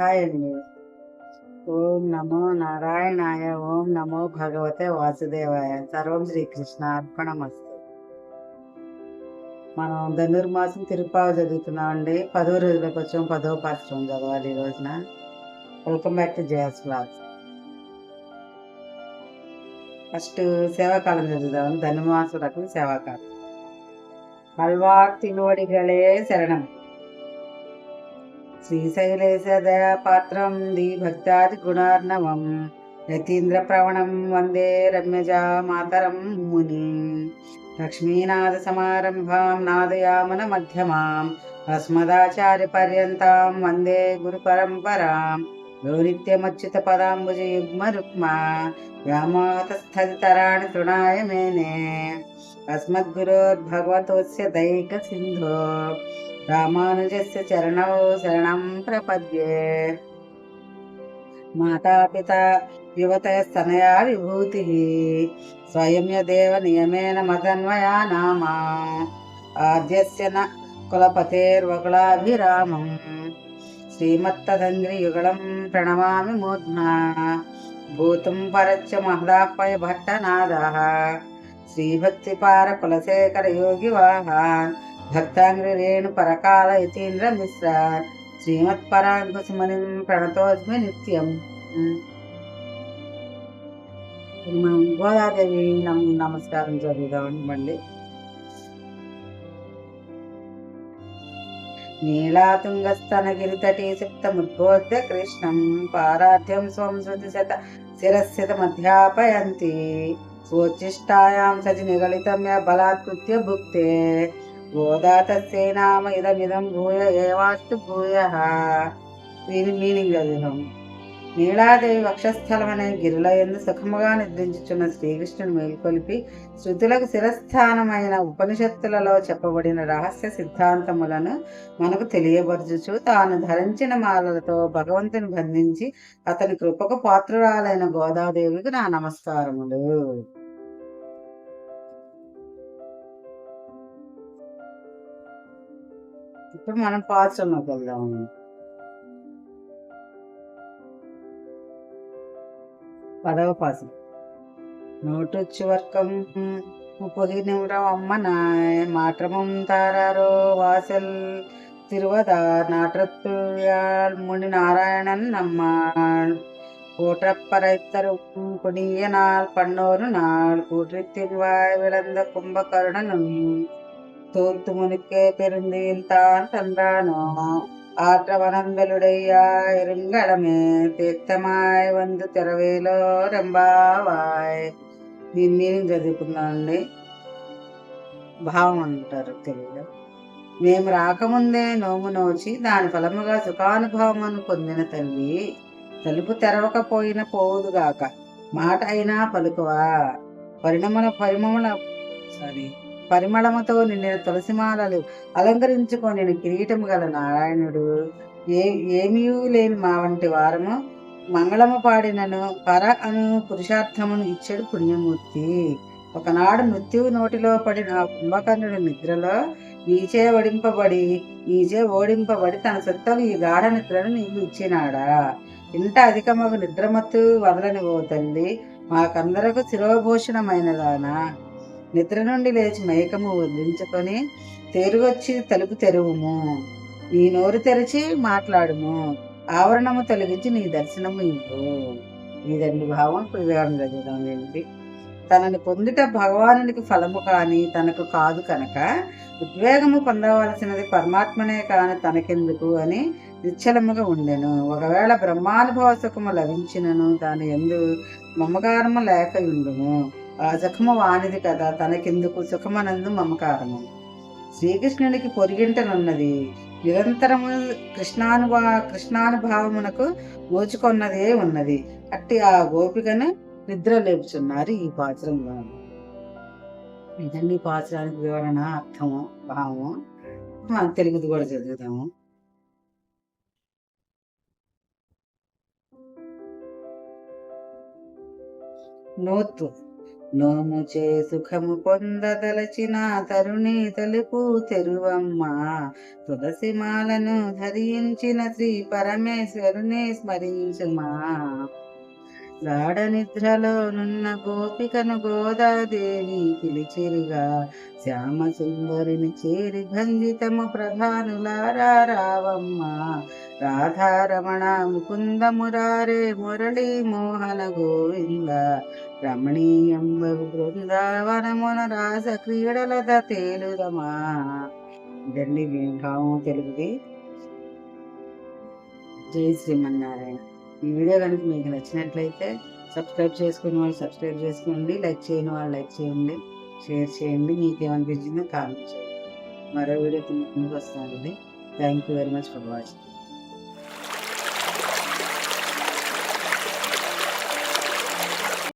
Hi అండి. ఓం నమో నారాయణాయ ఓం నమో భగవతే వాసుదేవాయ. సర్వం శ్రీకృష్ణ అర్పణమస్తు. మనం ధనుర్మాసం తిరుపావ చదువుతున్నాం అండి. పదో రోజులకు వచ్చాం పదో పాత్రం చదవాలి ఈ రోజున. Welcome back to Jaya's class first సేవాకాలం చదువుదాం. ధనుర్మాసులకు సేవాకాలం. అల్వార్తినోడిగలే శరణం. ది భక్తాది గుణార్ణవం. యతీంద్ర ప్రవణం వందే రమ్యజా మాతరం ముని. లక్ష్మీనాథ సమారంభాం నాదయామన మధ్యమాం. అస్మదాచార్య పర్యంతాం వందే గురు పరంపరాం యో నిత్యమచ్యుత పదాంబుజ యుగ్మ రుక్మా వ్యామోహతస్థితరాణి తృణాయ మేనే అస్మద్గురోర్భగవతోస్య దైక సింధో రామానుజస్య చరణౌ శరణం ప్రపద్యే మాతాపిత యువతస్తనయా విభూతి స్వయం యదేవ నియమేన మదన్వయా శ్రీభక్తి పార కులశేఖర యోగి వాహాన్ భక్తాంగ్రి రేణు పరకాల యతీంద్ర మిశ్ర. శ్రీమత్పరాంకుశమనిం ప్రణతోస్మి నిత్యం. మనం గోదాదేవి నమస్కారం చదువుదామండి మళ్ళీ. నీలాతుంగస్తనగిరితటీ సుప్తముద్బోధ్య కృష్ణం పారాధ్యం స్వం శృతి శత శిరస్యత మధ్యాపయంతి నిగళితమ్య బలాత్కృత్య భుక్తే గోదాతస్యై నామ ఇదమిదం భూయ ఏవాస్తు భూయ దీని మీనింగ్ చదివాం నీలాదేవి వక్షస్థలం అనే గిరిల ఎందు సుఖముగా నిద్రించుచున్న శ్రీకృష్ణుని మేల్కొలిపి శృతులకు శిరస్థానమైన ఉపనిషత్తులలో చెప్పబడిన రహస్య సిద్ధాంతములను మనకు తెలియబరుచుచు తాను ధరించిన మాలలతో భగవంతుని బంధించి అతని కృపకు పాత్రురాలైన గోదాదేవికి నా నమస్కారములు. ఇప్పుడు మనం పాత్రలోకి వెళ్దాం పదవ పాసం నోటు చివర్కం പൊതിനുറവമ്മ മാത്രമും താരാരോ വാസൽ തിരുവതാനാട്ടത്തുഴാൾ മുണി നാരായണൻ നമ്മാൾ കൂട്ടപ്പറത്തരും കൊടിയ നാൾ പണ്ണോരു നാൾ കൂട്ടിത്തിരുവായി വിളந்த കുംഭകരുണനും கூற்றித்தின் வாய் விளந்த கும்பகருணனும் தோத்து முனுக்கே பெருந்தியில் தான் தந்தானோ ஆற்றவனங்களுடைய இருங்கடமே తీర్థమాయ్ వందు తెరవేలో రెంబావాయ్ దీని మీనింగ్ చదువుకున్నామండి భావం అంటారు తెలుగులో మేము రాకముందే నోము నోచి దాని ఫలముగా సుఖానుభవమును పొందిన తల్లి తలుపు తెరవకపోయిన పోవుదుగాక మాట అయినా పలుకువా పరిణమల పరిమళ సారీ పరిమళముతో నిండిన తులసిమాలలు అలంకరించుకొని కిరీటము గల నారాయణుడు. ఏ ఏమీ లేని మా వంటి వారము మంగళము పాడినను పర అను పురుషార్థమును ఇచ్చాడు పుణ్యమూర్తి. ఒకనాడు మృత్యువు నోటిలో పడిన కుంభకర్ణుడి నిద్రలో నీచే వడింపబడి నీచే ఓడింపబడి తన సొత్తకు ఈ గాఢ నిద్రను నీకు ఇచ్చినాడా? ఇంట అధికమగు నిద్రమత్తు వదలని ఓ తల్లి మాకందరకు శిరోభూషణమైనదానా? నిద్ర నుండి లేచి మైకము వదిలించుకొని తేరువచ్చి తలుపు తెరువుము. నీ నోరు తెరిచి మాట్లాడుము. ఆవరణము తొలగించి నీ దర్శనము ఇవ్వు. ఇదండి భావం ఇప్పుడు ఏంటి తనని పొందుట భగవానునికి ఫలము కాని తనకు కాదు కనుక ఉద్వేగము పొందవలసినది పరమాత్మనే కాని తనకెందుకు అని నిశ్చలముగా ఉండెను. ఒకవేళ బ్రహ్మానుభవ సుఖము లభించినను దాని ఎందు మమకారము లేక ఉండును సుఖము వానిది కదా తనకెందుకు? సుఖమనందు మమకారము. శ్రీకృష్ణునికి పొరిగింటనున్నది. నిరంతరము కృష్ణానుభా కృష్ణానుభావమునకు నోచుకొన్నదే ఉన్నది. అట్టి ఆ గోపికను నిద్ర లేపుచున్నారు ఈ పాత్రంలో. ఇదండి పాత్రానికి వివరణ అర్థము భావము. మనం తెలుగుది కూడా చదువుతాము నోత్తు. నోము చే సుఖము పొందదలచిన తరుణి తలుపు తెరువమ్మ. తులసి మాలను ధరించిన శ్రీ పరమేశ్వరుని స్మరించుమా. గాఢ నిద్రలో నున్న గోపికను గోదాదేవి పిలిచిరిగా శ్యామ సుందరిని చేరి భంజితము ప్రధానులారా రావమ్మ. రాధారమణ ముకుంద మురారే మురళీ మోహన గోవింద. రమణీయం బహు బృందావనమున రాస క్రీడలద తేలుదమా. ఇదండి భావం తెలుగుది. జై శ్రీమన్నారాయణ. ఈ వీడియో కనుక మీకు నచ్చినట్లయితే సబ్స్క్రైబ్ చేసుకునే వాళ్ళు సబ్స్క్రైబ్ చేసుకోండి లైక్ చేయని వాళ్ళు లైక్ చేయండి షేర్ చేయండి మీకు ఏమనిపించిందో కామెంట్ చేయండి. మరో వీడియో ముందుకు వస్తానండి. Thank you very much for watching